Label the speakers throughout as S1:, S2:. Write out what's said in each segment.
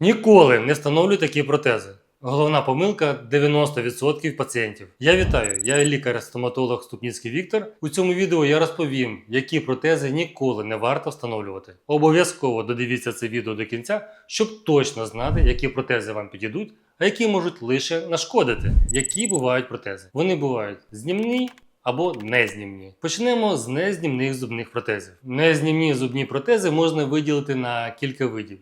S1: Ніколи не встановлюй такі протези. Головна помилка 90% пацієнтів. Я вітаю, я лікар-стоматолог Ступніцький Віктор. У цьому відео я розповім, які протези ніколи не варто встановлювати. Обов'язково додивіться це відео до кінця, щоб точно знати, які протези вам підійдуть, а які можуть лише нашкодити. Які бувають протези? Вони бувають знімні. Або незнімні. Почнемо з незнімних зубних протезів. Незнімні зубні протези можна виділити на кілька видів.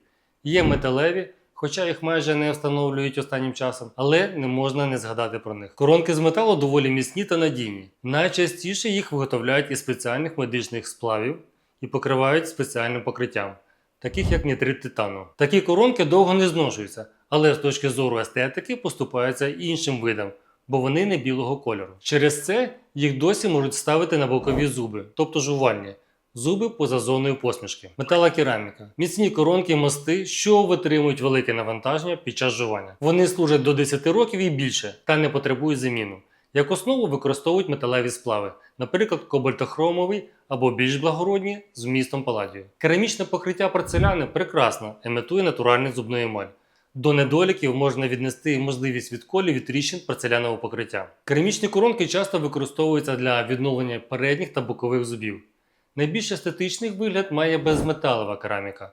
S1: Є металеві, хоча їх майже не встановлюють останнім часом, але не можна не згадати про них. Коронки з металу доволі міцні та надійні. Найчастіше їх виготовляють із спеціальних медичних сплавів і покривають спеціальним покриттям, таких як нітрит титану. Такі коронки довго не зношуються, але з точки зору естетики поступаються іншим видам. Бо вони не білого кольору. Через це їх досі можуть ставити на бокові зуби, тобто жувальні, зуби поза зоною посмішки. Металокераміка. Міцні коронки мости, що витримують велике навантаження під час жування. Вони служать до 10 років і більше та не потребують заміну. Як основу використовують металеві сплави, наприклад, кобальтохромовий або більш благородні з вмістом паладію. Керамічне покриття порцеляни прекрасно емітує натуральний зубний емаль. До недоліків можна віднести можливість відколів і тріщин порцелянового покриття. Керамічні коронки часто використовуються для відновлення передніх та бокових зубів. Найбільш естетичний вигляд має безметалова кераміка.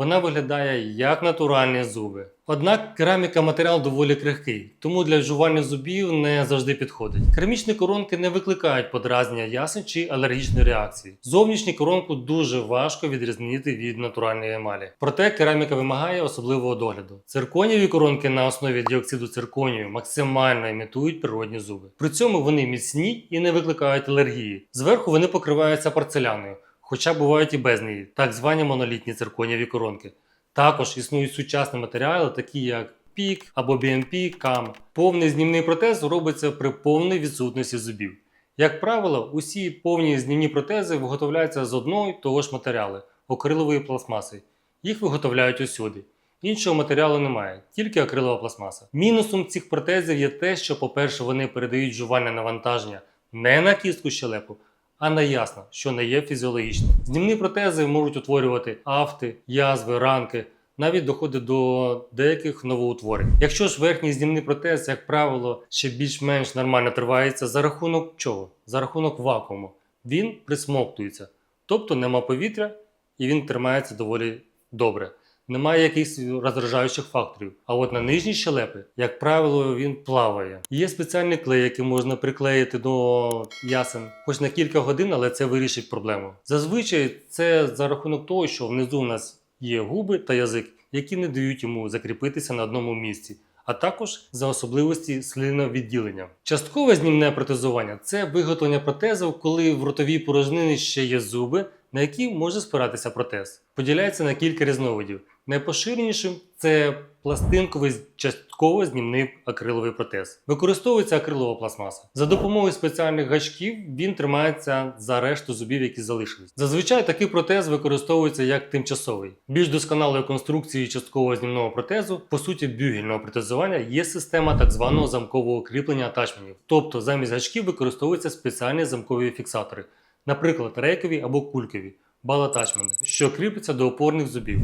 S1: Вона виглядає як натуральні зуби. Однак кераміка матеріал доволі крихкий, тому для вживання зубів не завжди підходить. Керамічні коронки не викликають подразнення ясен чи алергічної реакції. Зовнішню коронку дуже важко відрізнити від натуральної емалі. Проте кераміка вимагає особливого догляду. Цирконієві коронки на основі діоксиду цирконію максимально імітують природні зуби. При цьому вони міцні і не викликають алергії. Зверху вони покриваються порцеляною. Хоча бувають і без неї, так звані монолітні цирконієві коронки. Також існують сучасні матеріали, такі як PIC або BMP, CAM. Повний знімний протез робиться при повній відсутності зубів. Як правило, усі повні знімні протези виготовляються з одного й того ж матеріалу акрилової пластмаси. Їх виготовляють усюди. Іншого матеріалу немає, тільки акрилова пластмаса. Мінусом цих протезів є те, що, по-перше, вони передають жувальне навантаження не на кістку щелепу, а на ясно, що не є фізіологічним. Знімні протези можуть утворювати афти, язви, ранки, навіть доходить до деяких новоутворень. Якщо ж верхній знімний протез, як правило, ще більш-менш нормально тривається, за рахунок чого? За рахунок вакууму. Він присмоктується, тобто нема повітря і він тримається доволі добре. Немає якихось роздражаючих факторів. А от на нижній щелепи, як правило, він плаває. Є спеціальний клей, який можна приклеїти до ясен хоч на кілька годин, але це вирішить проблему. Зазвичай це за рахунок того, що внизу у нас є губи та язик, які не дають йому закріпитися на одному місці. А також за особливості слиновідділення. Часткове знімне протезування це виготовлення протезу, коли в ротовій порожнині ще є зуби, на які може спиратися протез. Поділяється на кілька різновидів. Найпоширенішим це пластинковий частково знімний акриловий протез. Використовується акрилова пластмаса. За допомогою спеціальних гачків він тримається за решту зубів, які залишились. Зазвичай такий протез використовується як тимчасовий. Більш досконалої конструкції часткового знімного протезу, по суті, бюгельного протезування, є система так званого замкового кріплення атачментів. Тобто замість гачків використовуються спеціальні замкові фіксатори, наприклад, рейкові або кулькові. Бал-атачменти, що кріпляться до опорних зубів.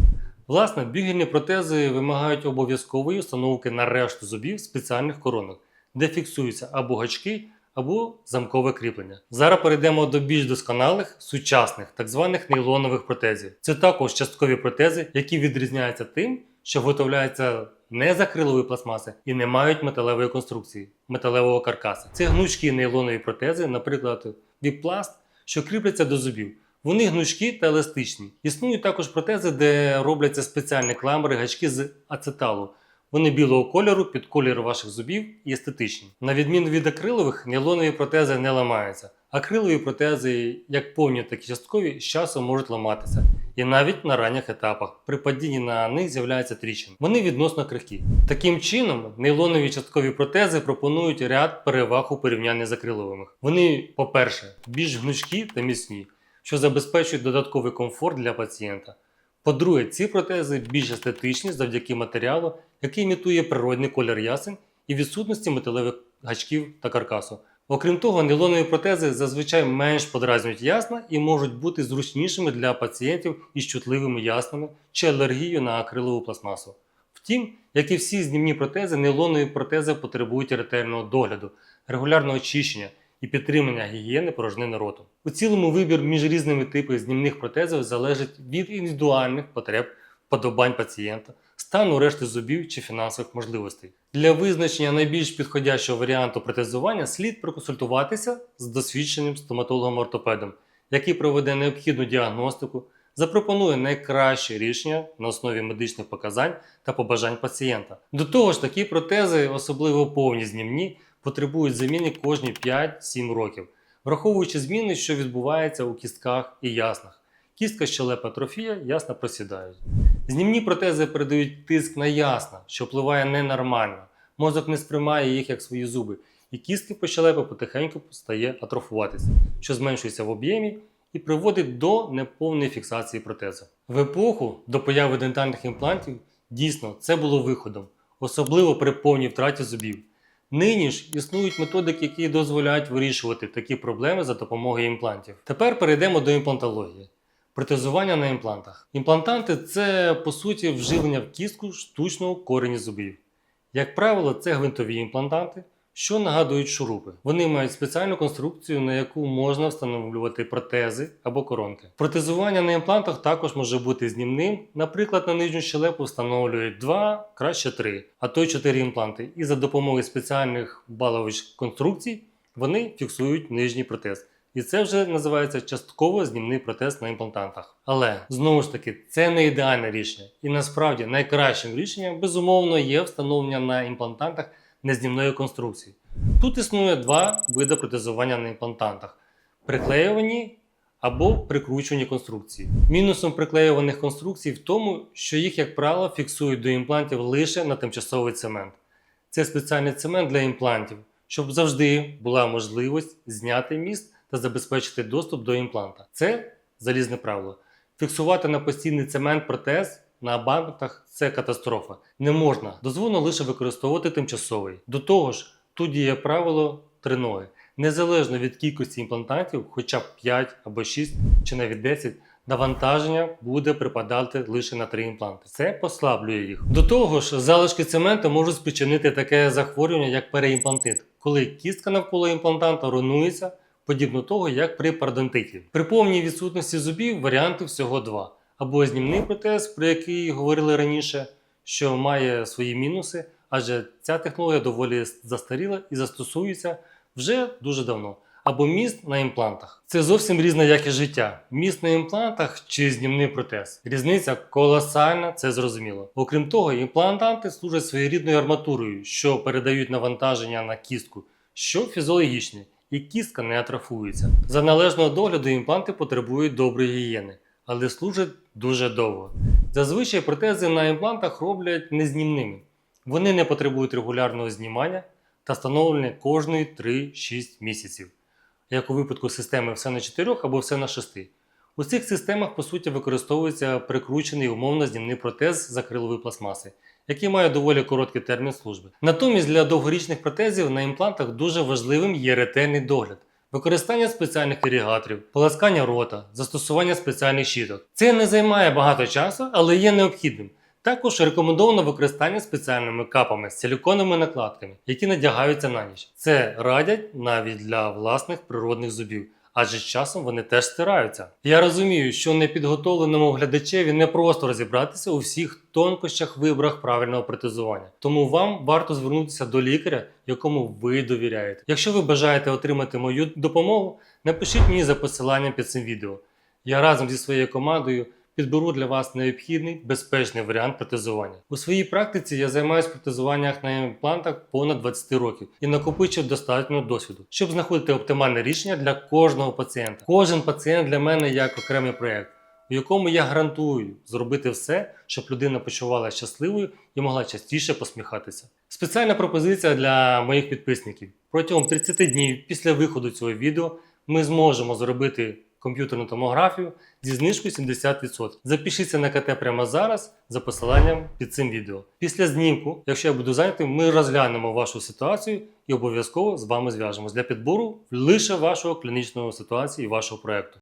S1: Власне, бюгельні протези вимагають обов'язкової установки на решту зубів спеціальних коронок, де фіксуються або гачки, або замкове кріплення. Зараз перейдемо до більш досконалих, сучасних, так званих нейлонових протезів. Це також часткові протези, які відрізняються тим, що виготовляються не з акрилової пластмаси і не мають металевої конструкції, металевого каркаса. Це гнучкі нейлонові протези, наприклад, віпласт, що кріпляться до зубів. Вони гнучкі та еластичні. Існують також протези, де робляться спеціальні кламери, гачки з ацеталу. Вони білого кольору під колір ваших зубів і естетичні. На відміну від акрилових, нейлонові протези не ламаються. Акрилові протези, як повні, так і часткові, з часом можуть ламатися. І навіть на ранніх етапах при падінні на них з'являються тріщини. Вони відносно крихкі. Таким чином, нейлонові часткові протези пропонують ряд переваг у порівнянні з акриловими. Вони, по-перше, більш гнучкі та міцні що забезпечують додатковий комфорт для пацієнта. По-друге, ці протези більш естетичні завдяки матеріалу, який імітує природний колір ясен і відсутності металевих гачків та каркасу. Окрім того, нейлонові протези зазвичай менш подразнюють ясна і можуть бути зручнішими для пацієнтів із чутливими яснами чи алергією на акрилову пластмасу. Втім, як і всі знімні протези, нейлонові протези потребують ретельного догляду, регулярного очищення і підтримання гігієни порожнини роту. У цілому вибір між різними типами знімних протезів залежить від індивідуальних потреб, подобань пацієнта, стану решти зубів чи фінансових можливостей. Для визначення найбільш підходящого варіанту протезування слід проконсультуватися з досвідченим стоматологом-ортопедом, який проведе необхідну діагностику, запропонує найкраще рішення на основі медичних показань та побажань пацієнта. До того ж, такі протези, особливо повні знімні, потребують заміни кожні 5-7 років, враховуючи зміни, що відбуваються у кістках і яснах. Кістка щелепа атрофія, ясна просідають. Знімні протези передають тиск на ясна, що впливає ненормально. Мозок не сприймає їх як свої зуби, і кістки по щелепи потихеньку стає атрофуватися, що зменшується в об'ємі і приводить до неповної фіксації протезу. В епоху до появи дентальних імплантів дійсно це було виходом, особливо при повній втраті зубів. Нині ж існують методики, які дозволяють вирішувати такі проблеми за допомогою імплантів. Тепер перейдемо до імплантології. Протезування на імплантах. Імплантанти це по суті вживлення в кістку штучного корені зубів. Як правило, це гвинтові імплантанти, що нагадують шурупи. Вони мають спеціальну конструкцію, на яку можна встановлювати протези або коронки. Протезування на імплантах також може бути знімним. Наприклад, на нижню щелепу встановлюють 2, краще 3, а то й 4 імпланти. І за допомогою спеціальних балових конструкцій вони фіксують нижній протез. І це вже називається частково знімний протез на імплантантах. Але знову ж таки, це не ідеальне рішення. І насправді найкращим рішенням, безумовно, є встановлення на імплантантах незнімної конструкції. Тут існує два види протезування на імплантантах: приклеювані або прикручувані конструкції. Мінусом приклеюваних конструкцій в тому, що їх, як правило, фіксують до імплантів лише на тимчасовий цемент. Це спеціальний цемент для імплантів, щоб завжди була можливість зняти міст та забезпечити доступ до імпланта. Це залізне правило. Фіксувати на постійний цемент протез на абантах це катастрофа. Не можна. Дозволено лише використовувати тимчасовий. До того ж, тут діє правило три ноги. Незалежно від кількості імплантантів, хоча б 5 або 6 чи навіть 10, навантаження буде припадати лише на три імпланти. Це послаблює їх. До того ж, залишки цементу можуть спричинити таке захворювання, як переімплантит, коли кістка навколо імплантанта руйнується, подібно того, як при пародонтиті. При повній відсутності зубів варіанти всього два: або знімний протез, про який говорили раніше, що має свої мінуси, адже ця технологія доволі застаріла і застосується вже дуже давно. Або міст на імплантах. Це зовсім різна якість життя. Міст на імплантах чи знімний протез. Різниця колосальна, це зрозуміло. Окрім того, імплантанти служать своєрідною арматурою, що передають навантаження на кістку, що фізіологічне, і кістка не атрофується. За належного догляду імпланти потребують доброї гігієни, але служать дуже довго. Зазвичай протези на імплантах роблять незнімними. Вони не потребують регулярного знімання та встановлення кожної 3-6 місяців, як у випадку системи все на 4 або все на 6. У цих системах, по суті, використовується прикручений умовно знімний протез з акрилової пластмаси, який має доволі короткий термін служби. Натомість для довгорічних протезів на імплантах дуже важливим є ретельний догляд. Використання спеціальних ірігаторів, поласкання рота, застосування спеціальних щіток. Це не займає багато часу, але є необхідним. Також рекомендовано використання спеціальними капами з силіконовими накладками, які надягаються на ніч. Це радять навіть для власних природних зубів, адже з часом вони теж стираються. Я розумію, що непідготовленому глядачеві не просто розібратися у всіх тонкощах виборах правильного протезування. Тому вам варто звернутися до лікаря, якому ви довіряєте. Якщо ви бажаєте отримати мою допомогу, напишіть мені за посиланням під цим відео. Я разом зі своєю командою підберу для вас необхідний безпечний варіант протезування. У своїй практиці я займаюся протезуванням на імплантах понад 20 років і накопичив достатньо досвіду, щоб знаходити оптимальне рішення для кожного пацієнта. Кожен пацієнт для мене як окремий проєкт, у якому я гарантую зробити все, щоб людина почувала щасливою і могла частіше посміхатися. Спеціальна пропозиція для моїх підписників. Протягом 30 днів після виходу цього відео ми зможемо зробити комп'ютерну томографію зі знижкою 70%. Запишіться на КТ прямо зараз за посиланням під цим відео. Після знімку, якщо я буду зайнятий, ми розглянемо вашу ситуацію і обов'язково з вами зв'яжемось для підбору лише вашого клінічного ситуації і вашого проекту.